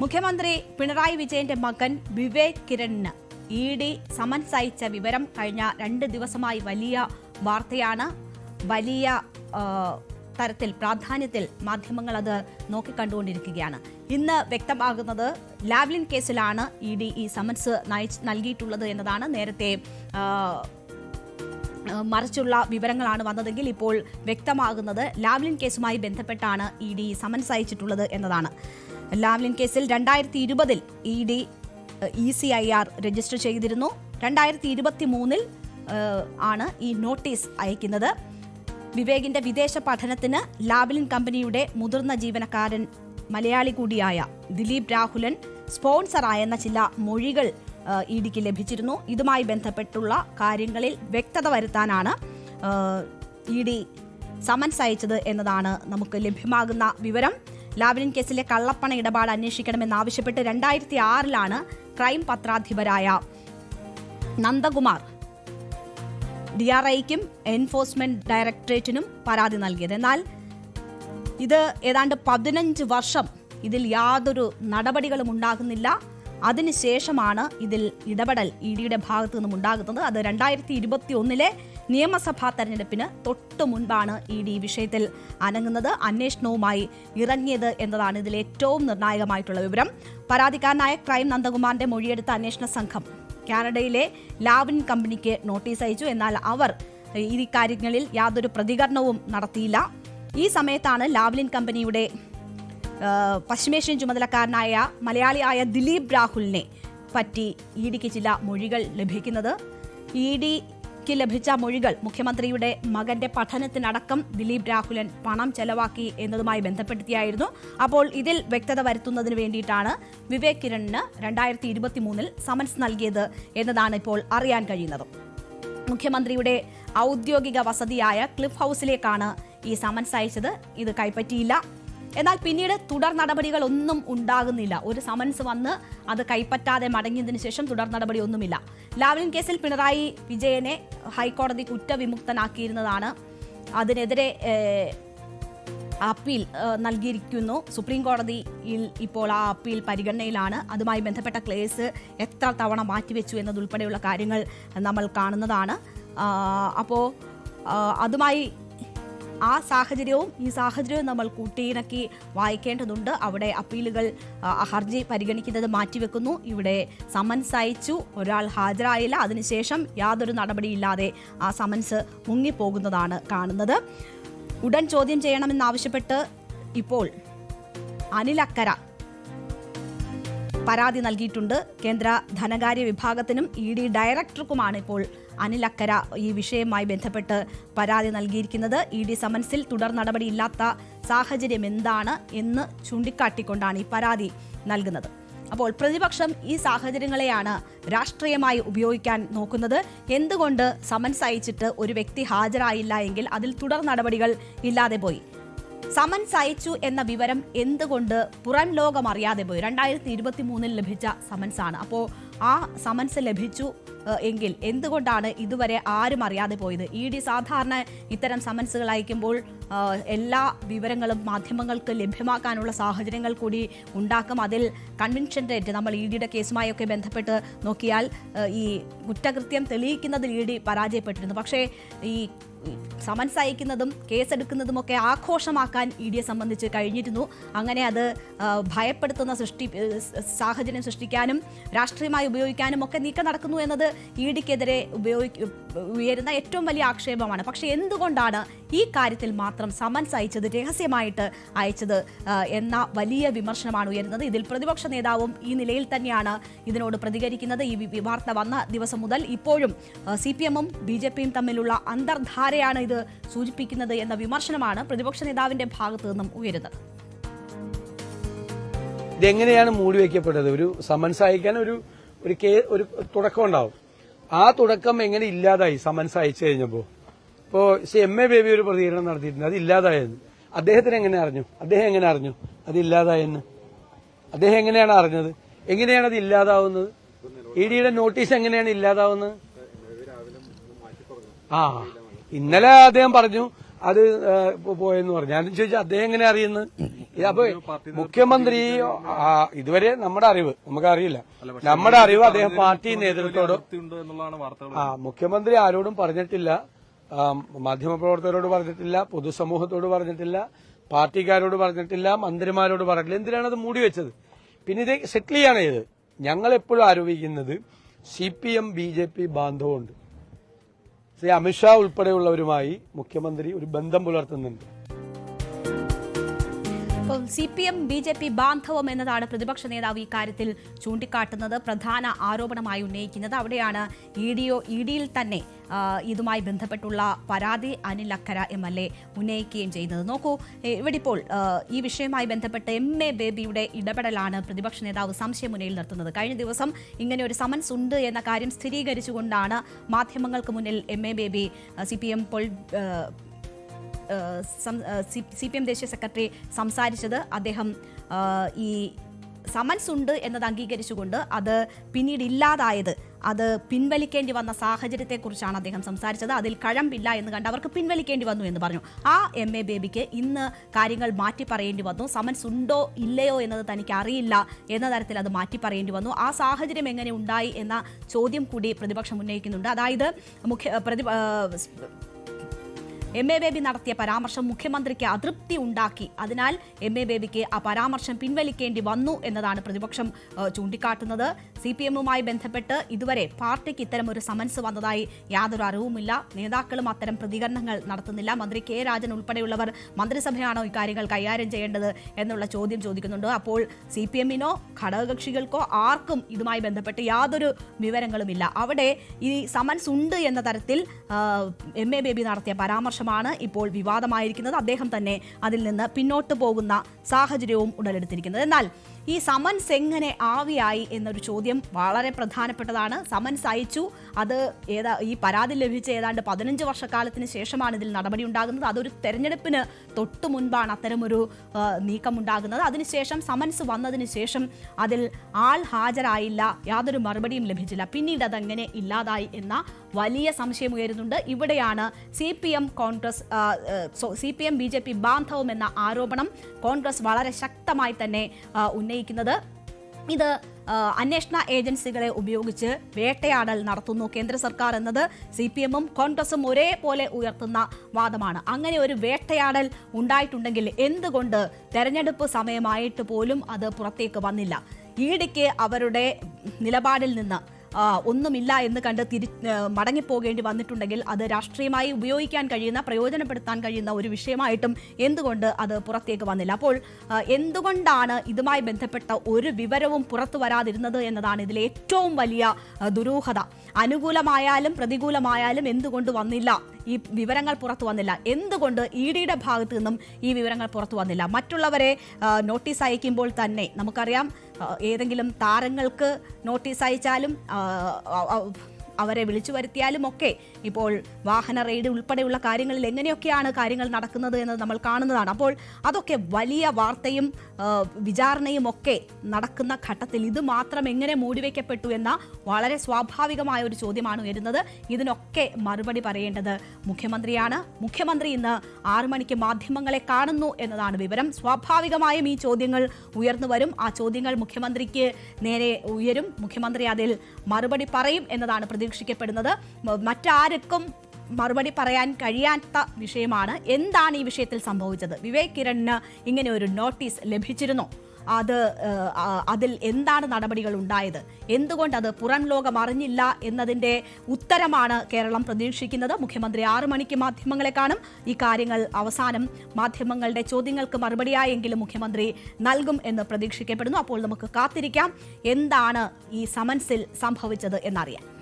മുഖ്യമന്ത്രി പിണറായി വിജയന്റെ മകൻ വിവേക് കിരണിന് ഇ ഡി സമൻസ് അയച്ച വിവരം കഴിഞ്ഞ രണ്ട് ദിവസമായി വലിയ വാർത്തയാണ്. വലിയ തരത്തിൽ പ്രാധാന്യത്തിൽ മാധ്യമങ്ങൾ അത് നോക്കിക്കണ്ടുകൊണ്ടിരിക്കുകയാണ്. ഇന്ന് വ്യക്തമാകുന്നത് ലാവ്ലിൻ കേസിലാണ് ഇ ഡി ഈ സമൻസ് നൽകിയിട്ടുള്ളത് എന്നതാണ്. നേരത്തെ മറിച്ചുള്ള വിവരങ്ങളാണ് വന്നതെങ്കിൽ ഇപ്പോൾ വ്യക്തമാകുന്നത് ലാവ്ലിൻ കേസുമായി ബന്ധപ്പെട്ടാണ് ഇ ഡി സമൻസ് അയച്ചിട്ടുള്ളത് എന്നതാണ്. ലാവ്ലിൻ കേസിൽ രണ്ടായിരത്തി ഇരുപതിൽ E D E C I R register ചെയ്തിരുന്നു. രണ്ടായിരത്തി ഇരുപത്തി മൂന്നിൽ ആണ് ഈ നോട്ടീസ് അയക്കുന്നത്. വിവേകിന്റെ വിദേശ പഠനത്തിന് ലാവ്ലിൻ കമ്പനിയുടെ മുതിർന്ന ജീവനക്കാരൻ മലയാളി കൂടിയായ ദിലീപ് രാഹുലൻ സ്പോൺസറായെന്ന ചില മൊഴികൾ ഇ ഡിക്ക് ലഭിച്ചിരുന്നു. ഇതുമായി ബന്ധപ്പെട്ടുള്ള കാര്യങ്ങളിൽ വ്യക്തത വരുത്താനാണ് ഇ ഡി സമൻസ് അയച്ചത് എന്നതാണ് നമുക്ക് ലഭ്യമാകുന്ന വിവരം. ലാവ്ലിൻ കേസിലെ കള്ളപ്പണ ഇടപാട് അന്വേഷിക്കണമെന്നാവശ്യപ്പെട്ട് രണ്ടായിരത്തി ആറിലാണ് ക്രൈം പത്രാധിപരായ നന്ദകുമാർ ഡി ആർ ഐക്കും എൻഫോഴ്സ്മെന്റ് ഡയറക്ടറേറ്റിനും പരാതി നൽകിയത്. എന്നാൽ ഇത് ഏതാണ്ട് പതിനഞ്ച് വർഷം ഇതിൽ യാതൊരു നടപടികളും ഉണ്ടാകുന്നില്ല. അതിനുശേഷമാണ് ഇതിൽ ഇടപെടൽ ഇ ഡിയുടെ ഭാഗത്തു നിന്നും ഉണ്ടാകുന്നത്. അത് രണ്ടായിരത്തി ഇരുപത്തി ഒന്നിലെ നിയമസഭാ തെരഞ്ഞെടുപ്പിന് തൊട്ടു മുൻപാണ് ഇ ഡി വിഷയത്തിൽ അനങ്ങുന്നത്. അന്വേഷണവുമായി ഇറങ്ങിയത് എന്നതാണ് ഇതിൽ ഏറ്റവും നിർണായകമായിട്ടുള്ള വിവരം. പരാതിക്കാരനായ ക്രൈം നന്ദകുമാറിന്റെ മൊഴിയെടുത്ത അന്വേഷണ സംഘം കാനഡയിലെ ലാവിൻ കമ്പനിക്ക് നോട്ടീസ് അയച്ചു. എന്നാൽ അവർ ഈ കാര്യങ്ങളിൽ യാതൊരു പ്രതികരണവും നടത്തിയില്ല. ഈ സമയത്താണ് ലാവ്ലിൻ കമ്പനിയുടെ പശ്ചിമേഷ്യൻ ചുമതലക്കാരനായ മലയാളിയായ ദിലീപ് രാഹുലിനെ പറ്റി ഇ ഡിക്ക് ചില മൊഴികൾ ലഭിക്കുന്നത്. ഇ ഡിക്ക് ലഭിച്ച മൊഴികൾ മുഖ്യമന്ത്രിയുടെ മകന്റെ പഠനത്തിനടക്കം ദിലീപ് രാഹുലൻ പണം ചെലവാക്കി എന്നതുമായി ബന്ധപ്പെടുത്തിയായിരുന്നു. അപ്പോൾ ഇതിൽ വ്യക്തത വരുത്തുന്നതിന് വേണ്ടിയിട്ടാണ് വിവേക് കിരണിന് രണ്ടായിരത്തി സമൻസ് നൽകിയത് എന്നതാണ് ഇപ്പോൾ അറിയാൻ കഴിയുന്നത്. മുഖ്യമന്ത്രിയുടെ ഔദ്യോഗിക വസതിയായ ക്ലിഫ് ഹൗസിലേക്കാണ് ഈ സമൻസ് അയച്ചത്. ഇത് കൈപ്പറ്റിയില്ല. എന്നാൽ പിന്നീട് തുടർ നടപടികളൊന്നും ഉണ്ടാകുന്നില്ല. ഒരു സമൻസ് വന്ന് അത് കൈപ്പറ്റാതെ മടങ്ങിയതിനു ശേഷം തുടർ നടപടി ഒന്നുമില്ല ലാവ്ലിൻ കേസിൽ പിണറായി വിജയനെ ഹൈക്കോടതി കുറ്റവിമുക്തനാക്കിയിരുന്നതാണ്. അതിനെതിരെ അപ്പീൽ നൽകിയിരിക്കുന്നു. സുപ്രീം കോടതിയിൽ ഇപ്പോൾ ആ അപ്പീൽ പരിഗണനയിലാണ്. അതുമായി ബന്ധപ്പെട്ട കേസ് എത്ര തവണ മാറ്റിവെച്ചു എന്നതുൾപ്പെടെയുള്ള കാര്യങ്ങൾ നമ്മൾ കാണുന്നതാണ്. അപ്പോൾ അതുമായി ആ സാഹചര്യവും ഈ സാഹചര്യവും നമ്മൾ കൂട്ടിയിണക്കി വായിക്കേണ്ടതുണ്ട്. അവിടെ അപ്പീലുകൾ ഹർജി പരിഗണിക്കുന്നത് മാറ്റിവെക്കുന്നു. ഇവിടെ സമൻസ് അയച്ചു. ഒരാൾ ഹാജരായില്ല. അതിനുശേഷം യാതൊരു നടപടിയില്ലാതെ ആ സമൻസ് മുങ്ങിപ്പോകുന്നതാണ് കാണുന്നത്. ഉടൻ ചോദ്യം ചെയ്യണമെന്നാവശ്യപ്പെട്ട് ഇപ്പോൾ അനിലക്കര പരാതി നൽകിയിട്ടുണ്ട്. കേന്ദ്ര ധനകാര്യ വിഭാഗത്തിനും ഇ ഡി ഡയറക്ടർക്കുമാണ് ഇപ്പോൾ അനിലക്കര ഈ വിഷയവുമായി ബന്ധപ്പെട്ട് പരാതി നൽകിയിരിക്കുന്നത് ഇ ഡി സമൻസിൽ തുടർ നടപടിയില്ലാത്ത സാഹചര്യം എന്താണ് എന്ന് ചൂണ്ടിക്കാട്ടിക്കൊണ്ടാണ് ഈ പരാതി നൽകുന്നത്. അപ്പോൾ പ്രതിപക്ഷം ഈ സാഹചര്യങ്ങളെയാണ് രാഷ്ട്രീയമായി ഉപയോഗിക്കാൻ നോക്കുന്നത്. എന്തുകൊണ്ട് സമൻസ് അയച്ചിട്ട് ഒരു വ്യക്തി ഹാജരായില്ല എങ്കിൽ അതിൽ തുടർ നടപടികൾ ഇല്ലാതെ പോയി? സമൻസ് അയച്ചു എന്ന വിവരം എന്തുകൊണ്ട് പുറം ലോകം അറിയാതെ പോയി? രണ്ടായിരത്തി ഇരുപത്തി മൂന്നിൽ ലഭിച്ച സമൻസ് ആണ് അപ്പോൾ ആ സമൻസ് ലഭിച്ചു എങ്കിൽ എന്തുകൊണ്ടാണ് ഇതുവരെ ആരും അറിയാതെ പോയത്? ഇ ഡി സാധാരണ ഇത്തരം സമൻസുകൾ അയക്കുമ്പോൾ എല്ലാ വിവരങ്ങളും മാധ്യമങ്ങൾക്ക് ലഭ്യമാക്കാനുള്ള സാഹചര്യങ്ങൾ കൂടി ഉണ്ടാക്കും. അതിൽ കൺവിൻഷൻ റേറ്റ് നമ്മൾ ഇ ഡിയുടെ കേസുമായൊക്കെ ബന്ധപ്പെട്ട് നോക്കിയാൽ ഈ കുറ്റകൃത്യം തെളിയിക്കുന്നതിൽ ഇ ഡി പരാജയപ്പെട്ടിരുന്നു. പക്ഷേ ഈ സമൻസ് അയക്കുന്നതും കേസെടുക്കുന്നതുമൊക്കെ ആഘോഷമാക്കാൻ ഇ ഡിയെ സംബന്ധിച്ച് കഴിഞ്ഞിരുന്നു. അങ്ങനെ അത് ഭയപ്പെടുത്തുന്ന സൃഷ്ടി സാഹചര്യം സൃഷ്ടിക്കാനും രാഷ്ട്രീയമായി ഉപയോഗിക്കാനും ഒക്കെ നീക്കം നടക്കുന്നു എന്നത് ഇ ഡിക്കെതിരെ ഉപയോഗിക്ക ഉയരുന്ന ഏറ്റവും വലിയ ആക്ഷേപമാണ്. പക്ഷേ എന്തുകൊണ്ടാണ് ഈ കാര്യത്തിൽ മാത്രം സമൻസ് അയച്ചത് രഹസ്യമായിട്ട് അയച്ചത് എന്ന വലിയ വിമർശനമാണ് ഉയരുന്നത്? ഇതിൽ പ്രതിപക്ഷ നേതാവും ഈ നിലയിൽ തന്നെയാണ് ഇതിനോട് പ്രതികരിക്കുന്നത്. ഈ വാർത്ത വന്ന ദിവസം മുതൽ ഇപ്പോഴും സി പി എമ്മും ബി ജെ പിയും തമ്മിലുള്ള അന്തർധാരയാണ് ഇത് സൂചിപ്പിക്കുന്നത് എന്ന വിമർശനമാണ് പ്രതിപക്ഷ നേതാവിന്റെ ഭാഗത്തു നിന്നും ഉയരുന്നത്. ഇതെങ്ങനെയാണ് മൂടി വയ്ക്കപ്പെട്ടത് ഒരു സമൻസ് അയക്കാൻ ഒരു ഒരു കേ ഒരു തുടക്കം ഉണ്ടാവും. ആ തുടക്കം എങ്ങനെ ഇല്ലാതായി സമൻസ് അയച്ചു കഴിഞ്ഞപ്പോ? ഇപ്പോ ശ്രീ എം എ ബേബി ഒരു പ്രതികരണം നടത്തിയിട്ടുണ്ട്. അത് ഇല്ലാതായെന്ന്. അദ്ദേഹത്തിന് എങ്ങനെ അറിഞ്ഞു? അദ്ദേഹം എങ്ങനെ അറിഞ്ഞു? അത് ഇല്ലാതായെന്ന്? അദ്ദേഹം എങ്ങനെയാണ് അറിഞ്ഞത്? എങ്ങനെയാണ് അത് ഇല്ലാതാവുന്നത്? ഇ ഡിയുടെ നോട്ടീസ് എങ്ങനെയാണ് ഇല്ലാതാവുന്നത്? ആ. ഇന്നലെ അദ്ദേഹം പറഞ്ഞു അത് പോയെന്ന് പറഞ്ഞു. ഞാൻ ചോദിച്ചാൽ അദ്ദേഹം എങ്ങനെ അറിയുന്നത് അപ്പൊ മുഖ്യമന്ത്രി ഇതുവരെ നമ്മുടെ അറിവ് നമുക്ക് അറിയില്ല നമ്മുടെ അറിവ് അദ്ദേഹം പാർട്ടി നേതൃത്വത്തോട് ആ മുഖ്യമന്ത്രി ആരോടും പറഞ്ഞിട്ടില്ല. മാധ്യമപ്രവർത്തകരോട് പറഞ്ഞിട്ടില്ല പൊതുസമൂഹത്തോട് പറഞ്ഞിട്ടില്ല പാർട്ടിക്കാരോട് പറഞ്ഞിട്ടില്ല മന്ത്രിമാരോട് പറഞ്ഞിട്ടില്ല. എന്തിനാണ് അത് മൂടി വെച്ചത്? പിന്നെ ഇത് സെറ്റിൽ ചെയ്യാണ് ചെയ്ത് ഞങ്ങൾ എപ്പോഴും ആരോപിക്കുന്നത് C P M B J P ബാന്ധവമുണ്ട്. Shri Amit Shah ഉൾപ്പെടെയുള്ളവരുമായി മുഖ്യമന്ത്രി ഒരു ബന്ധം പുലർത്തുന്നുണ്ട്. ഇപ്പോൾ C P M B J P ബാന്ധവം എന്നതാണ് പ്രതിപക്ഷ നേതാവ് ഇക്കാര്യത്തിൽ ചൂണ്ടിക്കാട്ടുന്നത്. പ്രധാന ആരോപണമായി ഉന്നയിക്കുന്നത് അവിടെയാണ് ഇ ഡിഒ ഇ ഡിയിൽ തന്നെ ഇതുമായി ബന്ധപ്പെട്ടുള്ള പരാതി Anil Akkara M L A ഉന്നയിക്കുകയും ചെയ്യുന്നത്. നോക്കൂ ഇവിടെ ഇപ്പോൾ ഈ വിഷയവുമായി ബന്ധപ്പെട്ട് എം എ ബേബിയുടെ ഇടപെടലാണ് പ്രതിപക്ഷ നേതാവ് സംശയം സംശയമുനയിൽ നിർത്തുന്നത്. കഴിഞ്ഞ ദിവസം ഇങ്ങനെ ഒരു സമൻസ് ഉണ്ട് എന്ന കാര്യം സ്ഥിരീകരിച്ചുകൊണ്ടാണ് മാധ്യമങ്ങൾക്ക് മുന്നിൽ M A Baby C P M C P M ദേശീയ സെക്രട്ടറി സംസാരിച്ചത് അദ്ദേഹം ഈ സമൻസ് ഉണ്ട് എന്നത് അംഗീകരിച്ചുകൊണ്ട് അത് പിന്നീട് ഇല്ലാതായത് അത് പിൻവലിക്കേണ്ടി വന്ന സാഹചര്യത്തെക്കുറിച്ചാണ് അദ്ദേഹം സംസാരിച്ചത്. അതിൽ കഴമ്പില്ല എന്ന് കണ്ട് അവർക്ക് പിൻവലിക്കേണ്ടി വന്നു എന്ന് പറഞ്ഞു. ആ എം എ ബേബിക്ക് ഇന്ന് കാര്യങ്ങൾ മാറ്റി പറയേണ്ടി വന്നു. സമൻസ് ഉണ്ടോ ഇല്ലയോ എന്നത് തനിക്ക് അറിയില്ല എന്ന തരത്തിൽ അത് മാറ്റി പറയേണ്ടി വന്നു. ആ സാഹചര്യം എങ്ങനെ ഉണ്ടായി എന്ന ചോദ്യം കൂടി പ്രതിപക്ഷം ഉന്നയിക്കുന്നുണ്ട്. അതായത് മുഖ്യ പ്രതി എം എ ബേബി നടത്തിയ പരാമർശം മുഖ്യമന്ത്രിക്ക് അതൃപ്തി ഉണ്ടാക്കി. അതിനാൽ എം എ ബേബിക്ക് ആ പരാമർശം പിൻവലിക്കേണ്ടി വന്നു എന്നതാണ് പ്രതിപക്ഷം ചൂണ്ടിക്കാട്ടുന്നത്. സി പി എമ്മുമായി ബന്ധപ്പെട്ട് ഇതുവരെ പാർട്ടിക്ക് ഇത്തരം ഒരു സമൻസ് വന്നതായി യാതൊരു അറിവുമില്ല. നേതാക്കളും അത്തരം പ്രതികരണങ്ങൾ നടത്തുന്നില്ല. മന്ത്രി കെ രാജൻ ഉൾപ്പെടെയുള്ളവർ മന്ത്രിസഭയാണോ ഇക്കാര്യങ്ങൾ കൈകാര്യം ചെയ്യേണ്ടത് എന്നുള്ള ചോദ്യം ചോദിക്കുന്നുണ്ട്. അപ്പോൾ സി പി എമ്മിനോ ഘടകകക്ഷികൾക്കോ ആർക്കും ഇതുമായി ബന്ധപ്പെട്ട് യാതൊരു വിവരങ്ങളുമില്ല. അവിടെ ഈ സമൻസ് ഉണ്ട് എന്ന തരത്തിൽ എം എ ബേബി നടത്തിയ പരാമർശമാണ് ഇപ്പോൾ വിവാദമായിരിക്കുന്നത്. അദ്ദേഹം തന്നെ അതിൽ നിന്ന് പിന്നോട്ട് പോകുന്ന സാഹചര്യവും ഉടലെടുത്തിരിക്കുന്നത്. എന്നാൽ ഈ സമൻസ് എങ്ങനെ ആവിയായി എന്നൊരു ചോദ്യം വളരെ പ്രധാനപ്പെട്ടതാണ്. സമൻസ് അയച്ചു. അത് ഏതാ ഈ പരാതി ലഭിച്ച ഏതാണ്ട് പതിനഞ്ച് വർഷക്കാലത്തിന് ശേഷമാണ് ഇതിൽ നടപടി ഉണ്ടാകുന്നത്. അതൊരു തെരഞ്ഞെടുപ്പിന് തൊട്ടു മുൻപാണ് അത്തരമൊരു നീക്കം നീക്കമുണ്ടാകുന്നത്. അതിനുശേഷം സമൻസ് വന്നതിന് ശേഷം അതിൽ ആൾ ഹാജരായില്ല. യാതൊരു മറുപടിയും ലഭിച്ചില്ല. പിന്നീട് അതെങ്ങനെ ഇല്ലാതായി എന്ന വലിയ സംശയം ഉയരുന്നുണ്ട്. ഇവിടെയാണ് C P M Congress C P M B J P ബാന്ധവം എന്ന ആരോപണം കോൺഗ്രസ് വളരെ ശക്തമായി തന്നെ ഉന്നയിക്കുന്നത്. ഇത് അന്വേഷണ ഏജൻസികളെ ഉപയോഗിച്ച് വേട്ടയാടൽ നടത്തുന്നു കേന്ദ്ര സർക്കാർ എന്നത് സി പി എമ്മും കോൺഗ്രസും ഒരേപോലെ ഉയർത്തുന്ന വാദമാണ്. അങ്ങനെ ഒരു വേട്ടയാടൽ ഉണ്ടായിട്ടുണ്ടെങ്കിൽ എന്തുകൊണ്ട് തെരഞ്ഞെടുപ്പ് സമയമായിട്ട് പോലും അത് പുറത്തേക്ക് വന്നില്ല? ഈടിക്ക് അവരുടെ നിലപാടിൽ നിന്ന് ഒന്നുമില്ല എന്ന് കണ്ട് തിരി മടങ്ങിപ്പോകേണ്ടി വന്നിട്ടുണ്ടെങ്കിൽ അത് രാഷ്ട്രീയമായി ഉപയോഗിക്കാൻ കഴിയുന്ന പ്രയോജനപ്പെടുത്താൻ കഴിയുന്ന ഒരു വിഷയമായിട്ടും എന്തുകൊണ്ട് അത് പുറത്തേക്ക് വന്നില്ല. അപ്പോൾ എന്തുകൊണ്ടാണ് ഇതുമായി ബന്ധപ്പെട്ട ഒരു വിവരവും പുറത്തു വരാതിരുന്നത് എന്നതാണ് ഇതിലെ ഏറ്റവും വലിയ ദുരൂഹത. അനുകൂലമായാലും പ്രതികൂലമായാലും എന്തുകൊണ്ട് വന്നില്ല ഈ വിവരങ്ങൾ പുറത്തു വന്നില്ല. എന്തുകൊണ്ട് ഇ ഡിയുടെ ഭാഗത്തു നിന്നും ഈ വിവരങ്ങൾ പുറത്തു വന്നില്ല? മറ്റുള്ളവരെ നോട്ടീസ് അയക്കുമ്പോൾ തന്നെ നമുക്കറിയാം ഏതെങ്കിലും താരങ്ങൾക്ക് നോട്ടീസ് അയച്ചാലും അവരെ വിളിച്ചു വരുത്തിയാലും ഒക്കെ ഇപ്പോൾ വാഹന റെയ്ഡ് ഉൾപ്പെടെയുള്ള കാര്യങ്ങളിൽ എങ്ങനെയൊക്കെയാണ് കാര്യങ്ങൾ നടക്കുന്നത് എന്ന് നമ്മൾ കാണുന്നതാണ്. അപ്പോൾ അതൊക്കെ വലിയ വാർത്തയും വിചാരണയും ഒക്കെ നടക്കുന്ന ഘട്ടത്തിൽ ഇത് മാത്രം എങ്ങനെ മൂടിവെക്കപ്പെട്ടു എന്ന വളരെ സ്വാഭാവികമായ ഒരു ചോദ്യമാണ് ഉയരുന്നത്. ഇതിനൊക്കെ മറുപടി പറയേണ്ടത് മുഖ്യമന്ത്രിയാണ്. മുഖ്യമന്ത്രി ഇന്ന് ആറു മണിക്ക് മാധ്യമങ്ങളെ കാണുന്നു എന്നതാണ് വിവരം. സ്വാഭാവികമായും ഈ ചോദ്യങ്ങൾ ഉയർന്നു വരും. ആ ചോദ്യങ്ങൾ മുഖ്യമന്ത്രിക്ക് നേരെ ഉയരും. മുഖ്യമന്ത്രി അതിൽ മറുപടി പറയും എന്നതാണ് പ്രതീക്ഷിക്കപ്പെടുന്നത് മറ്റാർക്കും മറുപടി പറയാൻ കഴിയാത്ത വിഷയമാണ്. എന്താണ് ഈ വിഷയത്തിൽ സംഭവിച്ചത്? വിവേക് കിരണിന് ഇങ്ങനെ ഒരു നോട്ടീസ് ലഭിച്ചിരുന്നു. അത് അതിൽ എന്താണ് നടപടികൾ ഉണ്ടായത്? എന്തുകൊണ്ട് അത് പുറം ലോകം അറിഞ്ഞില്ല എന്നതിന്റെ ഉത്തരമാണ് കേരളം പ്രതീക്ഷിക്കുന്നത്. മുഖ്യമന്ത്രി ആറു മണിക്ക് മാധ്യമങ്ങളെ കാണും. ഈ കാര്യങ്ങൾ അവസാനം മാധ്യമങ്ങളുടെ ചോദ്യങ്ങൾക്ക് മറുപടിയായെങ്കിലും മുഖ്യമന്ത്രി നൽകും എന്ന് പ്രതീക്ഷിക്കപ്പെടുന്നു. അപ്പോൾ നമുക്ക് കാത്തിരിക്കാം. എന്താണ് ഈ സമൻസിൽ സംഭവിച്ചത് എന്നറിയാം